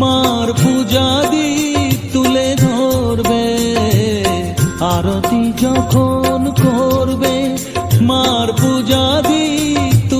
मार पूजा दी।